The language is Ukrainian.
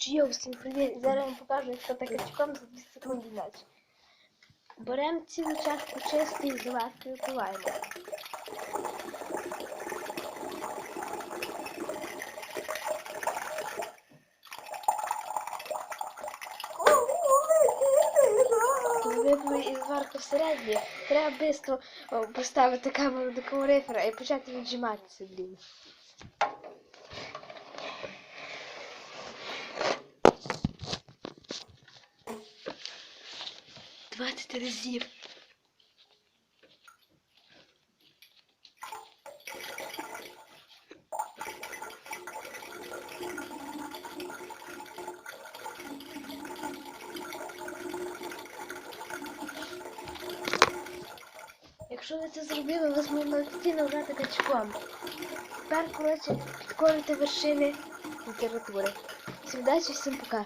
Чайо, всім привіт! Зараз вам покажу, як це качком за 2 секунди наче. Беремо цілу чашку чистої заливки і випиваємо. Коли із варки всередині, треба швидко поставити камеру до калорифера і почати віджиматися, блін. Двадцять разів. Якщо ви це зробили, ви зможете офіційно грати качком. Тепер, коротше, підкорити вершини літератури. Всім удачі, всім пока.